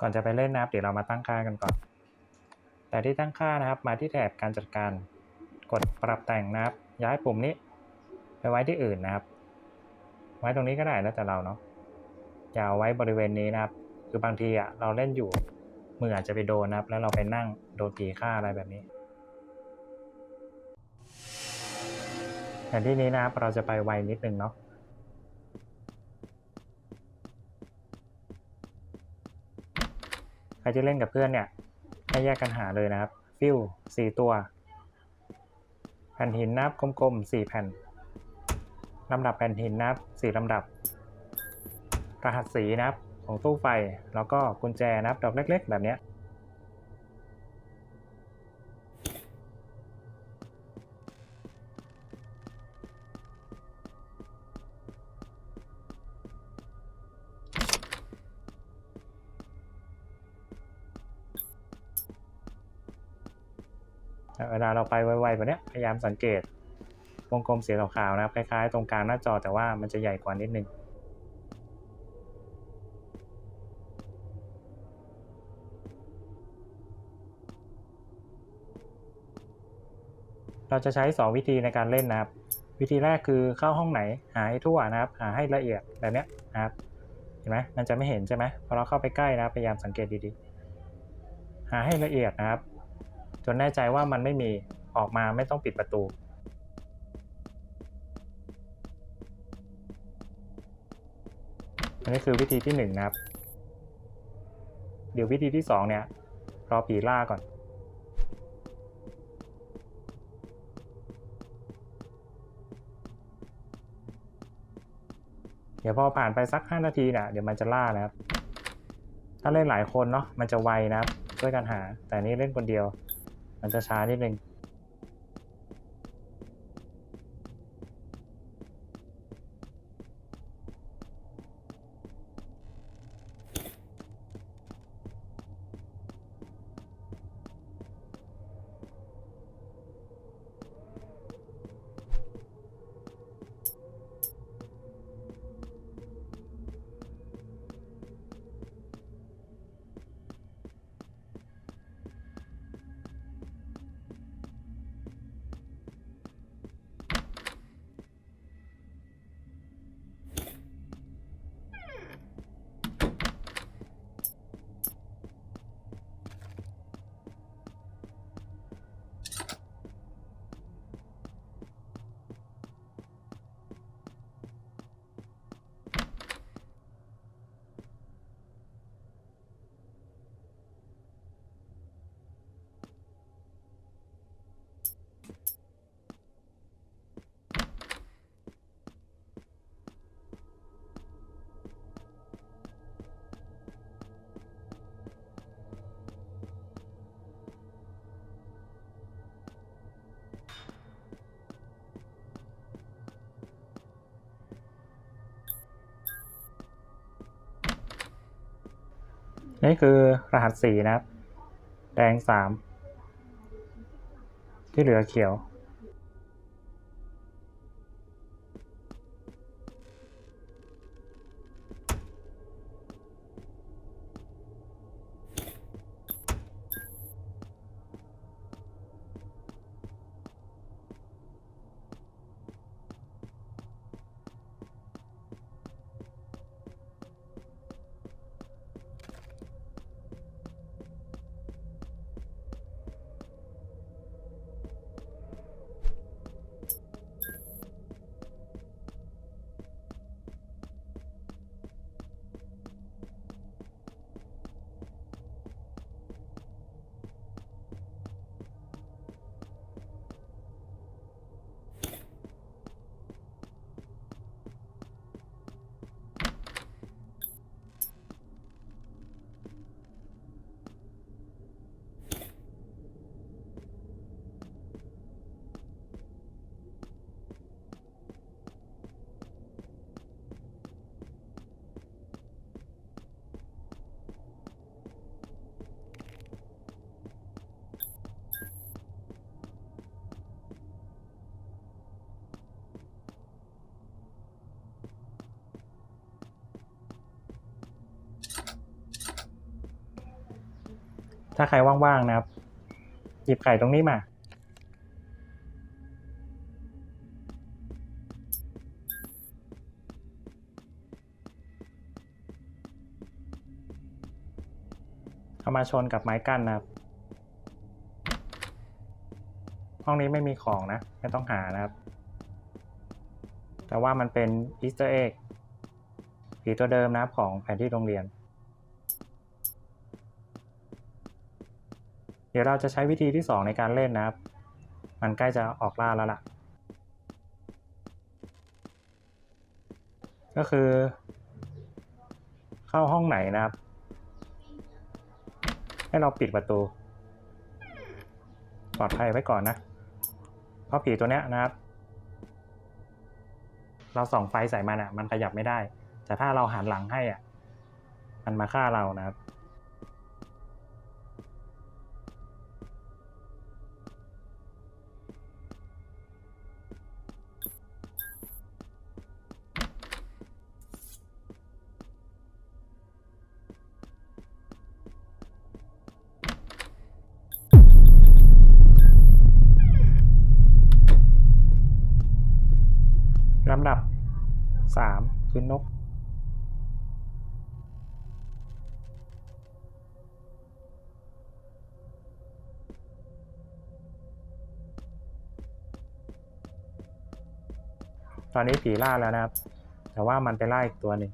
ก่อนจะไปเล่นนะครับ เดี๋ยวเรามาตั้งค่ากันก่อน แต่ที่ตั้งค่านะครับ มาที่แถบการจัดการ กดปรับแต่งนะครับ ย้ายปุ่มนี้ ไปไว้ที่อื่นนะครับ ไว้ตรงนี้ก็ได้แล้วแต่เราเนาะ อย่าเอาไว้บริเวณนี้นะครับ คือบางทีอะเราเล่นอยู่มืออาจจะไปโดนนะครับ แล้วเราไปนั่งโดนผีฆ่าอะไรแบบนี้ แต่ที่นี้นะครับเราจะไปไวนิดนึงเนาะใครจะเล่นกับเพื่อนเนี่ยให้แยกกันหาเลยนะครับ ฟิวสี่ตัว แผ่นหินนับกลมๆสี่แผ่นลำดับแผ่นหินนับสี่ลำดับ รหัสสีนับของตู้ไฟ แล้วก็กุญแจนับดอกเล็ก ๆ แบบเนี้ เวลาเราไปไวๆแบบเนี้ยพยายามสังเกตวงกลมสีขาวๆนะครับ คล้ายๆ ตรงกลางหน้าจอแต่ว่ามันจะใหญ่กว่านิดนึงเราจะใช้ 2 วิธีในการเล่นนะครับ วิธีแรกคือเข้าห้องไหนหาให้ทั่วนะครับ หาให้ละเอียดแบบนี้นะครับเห็นไหมมันจะไม่เห็นใช่ไหมพอเราเข้าไปใกล้นะพยายามสังเกตดีๆ หาให้ละเอียดนะครับ จนแน่ใจว่ามันไม่มีออกมาไม่ต้องปิดประตู อันนี้คือวิธีที่หนึ่งนะครับ เดี๋ยววิธีที่สองเนี่ยรอผีล่าก่อน เดี๋ยวพอผ่านไปสัก 5 นาทีเนี่ยเดี๋ยวมันจะล่านะครับ ถ้าเล่นหลายคนเนาะมันจะไวนะครับช่วยกันหา แต่นนี้เล่นคนเดียว มันจะช้านิดนึง นี่คือรหัสสีนะครับ แดงสามที่เหลือเขียวาใครว่างๆนะครับ หยิบไข่ตรงนี้มา เอามาชนกับไม้กั้นนะครับ ห้องนี้ไม่มีของนะ ไม่ต้องหานะครับ แต่ว่ามันเป็นอีส t ต r ร์เอ็กผีตัวเดิมนะครับของแผนที่โรงเรียน เดี๋ยวเราจะใช้วิธีที่ 2 ในการเล่นนะครับ มันใกล้จะออกล่าแล้วล่ะ ก็คือ เข้าห้องไหนนะครับ ให้เราปิดประตู ปลอดภัยไว้ก่อนนะ เพราะผีตัวเนี้ยนะครับ เราส่องไฟใส่มันอะ มันขยับไม่ได้ แต่ถ้าเราหันหลังให้อะ มันมาฆ่าเรานะครับือนกตอนนี้ผีล่าแล้วนะครับ แต่ว่ามันไปล่าอีกตัวหนึ่ง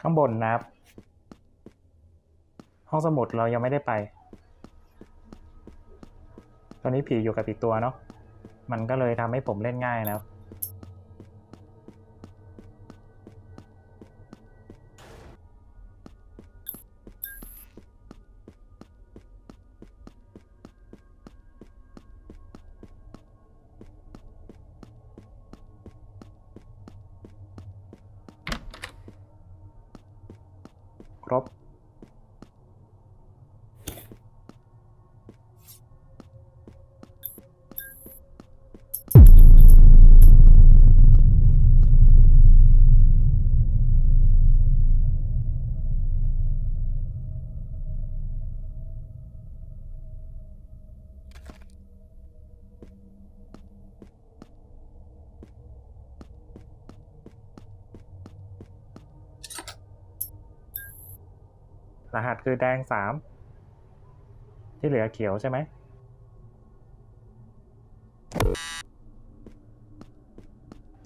ข้างบนนะครับ ห้องสมุดเรายังไม่ได้ไป ตอนนี้ผีอยู่กับอีกตัวเนาะ มันก็เลยทำให้ผมเล่นง่ายนะค รั รหัสคือแดงสามที่เหลือเขียวใช่ไหม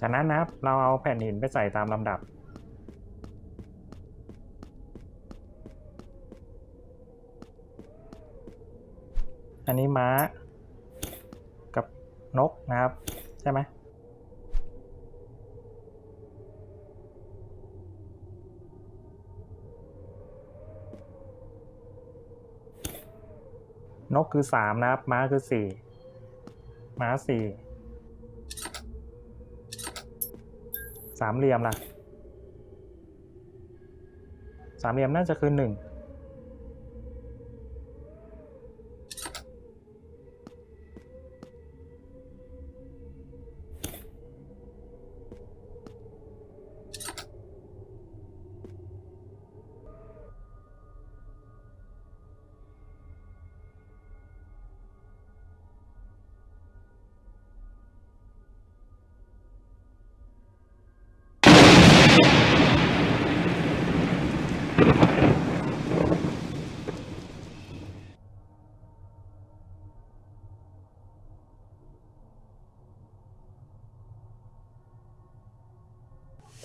จากนั้นนะครับเราเอาแผ่นหินไปใส่ตามลำดับ อันนี้ม้า กับนกนะครับ ใช่ไหม นกคือสามนะครับ ม้าคือสี่ม้าสี่สามเหลี่ยมล่ะ สามเหลี่ยมน่าจะคือหนึ่ง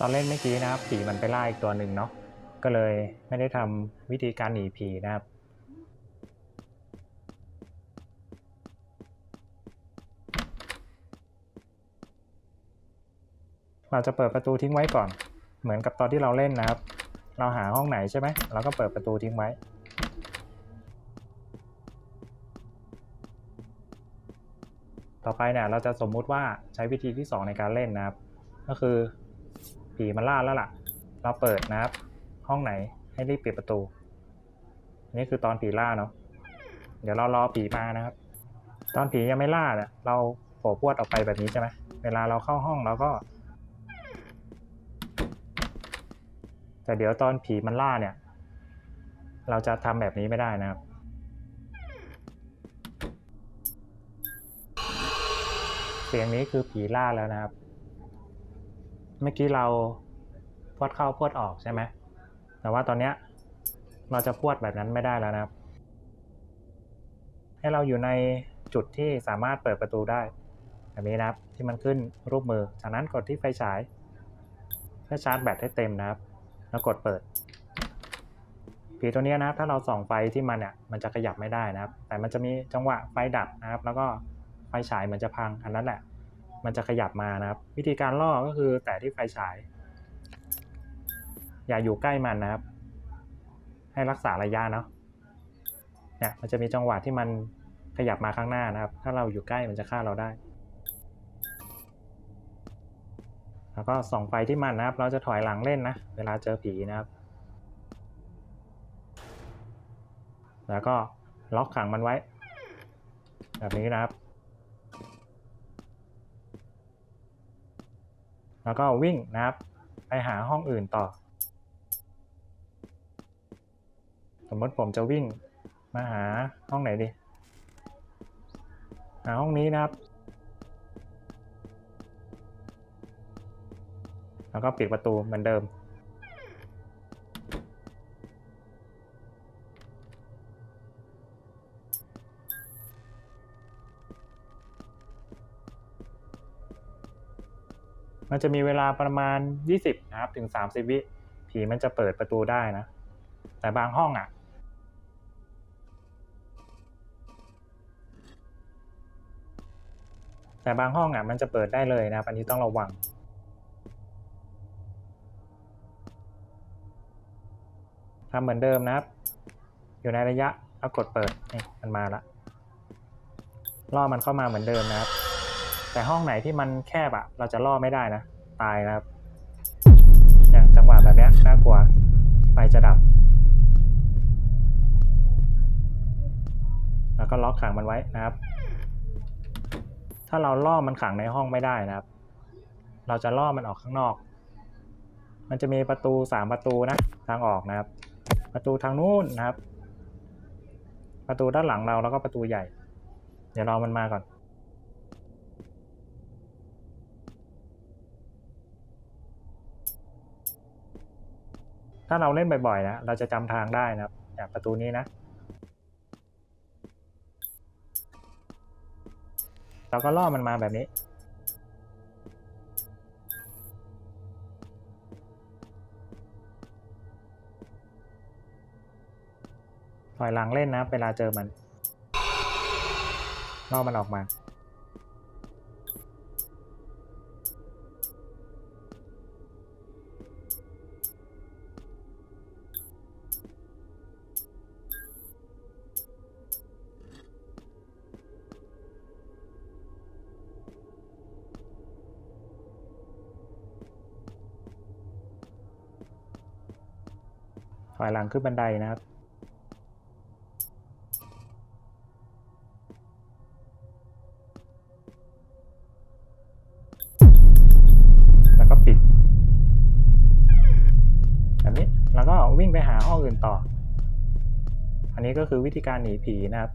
ตอนเล่นเมื่อกี้นะครับผีมันไปล่าอีกตัวหนึ่งเนาะก็เลยไม่ได้ทำวิธีการหนีผีนะครับเราจะเปิดประตูทิ้งไว้ก่อน เหมือนกับตอนที่เราเล่นนะครับ เราหาห้องไหนใช่ไหมเราก็เปิดประตูทิ้งไว้ ต่อไปเนี่ยเราจะสมมุติว่าใช้วิธีที่ 2 ในการเล่นนะครับ ก็คือ ผีมันล่าแล้วล่ะ เราเปิดนะครับ ห้องไหนให้รีบปิดประตู นี่คือตอนผีล่าเนาะ เดี๋ยวเรารอผีมานะครับ ตอนผียังไม่ล่าเนี่ยเราโผล่พวดออกไปแบบนี้ใช่ไหมเวลาเราเข้าห้องเราก็ แต่เดี๋ยวตอนผีมันล่าเนี่ย เราจะทำแบบนี้ไม่ได้นะครับเสียงนี้คือผีล่าแล้วนะครับ เมื่อกี้เราพวดเข้าพวดออกใช่ไหม แต่ว่าตอนเนี้ยเราจะพวดแบบนั้นไม่ได้แล้วนะครับ ให้เราอยู่ในจุดที่สามารถเปิดประตูได้ แบบนี้นะครับที่มันขึ้นรูปมือ จากนั้นกดที่ไฟฉายเพื่อชาร์จแบตให้เต็มนะครับ แล้วกดเปิด ผีตัวนี้นะครับ ถ้าเราส่องไฟที่มันเนี่ยมันจะขยับไม่ได้นะครับ แต่มันจะมีจังหวะไฟดับนะครับ แล้วก็ไฟฉายเหมือนจะพังอันนั้นแหละ มันจะขยับมานะครับ วิธีการล่อก็คือแต่ที่ไฟฉาย อย่าอยู่ใกล้มันนะครับ ให้รักษาระยะเนาะเนี่ยมันจะมีจังหวะที่มันขยับมาข้างหน้านะครับ ถ้าเราอยู่ใกล้มันจะฆ่าเราได้ แล้วก็ส่องไฟที่มันนะครับ เราจะถอยหลังเล่นนะ เวลาเจอผีนะครับ แล้วก็ล็อกขังมันไว้ แบบนี้นะครับ แล้วก็วิ่งนะครับ ไปหาห้องอื่นต่อ สมมติผมจะวิ่งมาหาห้องไหนดี หาห้องนี้นะครับ แล้วก็ปิดประตูเหมือนเดิม มันจะมีเวลาประมาณ 20นะครับถึง 30 วิผีมันจะเปิดประตูได้นะ แต่บางห้องอะ แต่บางห้องอะ มันจะเปิดได้เลยนะครับ อันนี้ต้องระวังทำเหมือนเดิมนะครับ อยู่ในระยะแล้วกดเปิดนี่มันมาละล่อมันเข้ามาเหมือนเดิมนะครับ แต่ห้องไหนที่มันแคบอะเราจะล่อไม่ได้นะ ตายนะครับ อย่างจังหวะแบบนี้น่ากลัว ไฟจะดับ แล้วก็ล็อกขังมันไว้นะครับ ถ้าเราล่อมันขังในห้องไม่ได้นะครับ เราจะล่อมันออกข้างนอก มันจะมีประตูสามประตูนะ ทางออกนะครับ ประตูทางนู้นนะครับ ประตูด้านหลังเราแล้วก็ประตูใหญ่ เดี๋ยวรอมันมาก่อน ถ้าเราเล่นบ่อยๆนะเราจะจำทางได้นะครับอย่างประตูนี้นะ เราก็ล่อมันมาแบบนี้ ถอยหลังเล่นนะ เวลาเจอมันล่อมันออกมา ถอยหลังขึ้นบันไดนะครับแล้วก็ปิดแบบนี้แล้วก็วิ่งไปหาห้องอื่นต่อ อันนี้ก็คือวิธีการหนีผีนะครับ